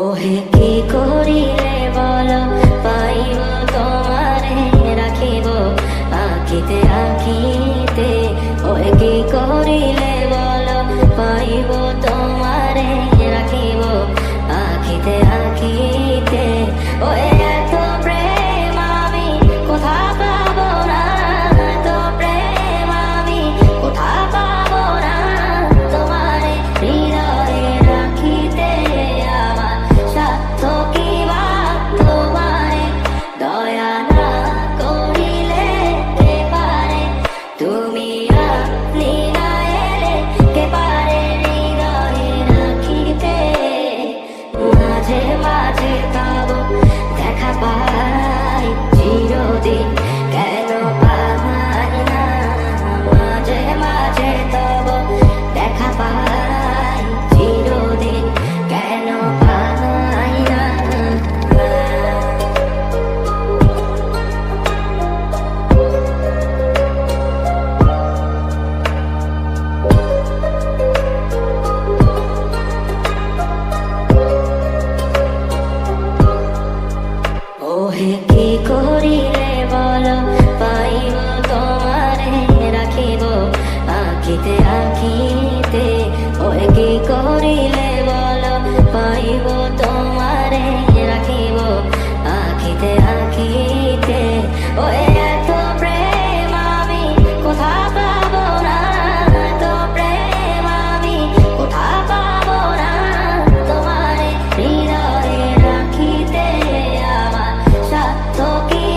মোহে কি করিলে Okay. কে করি? no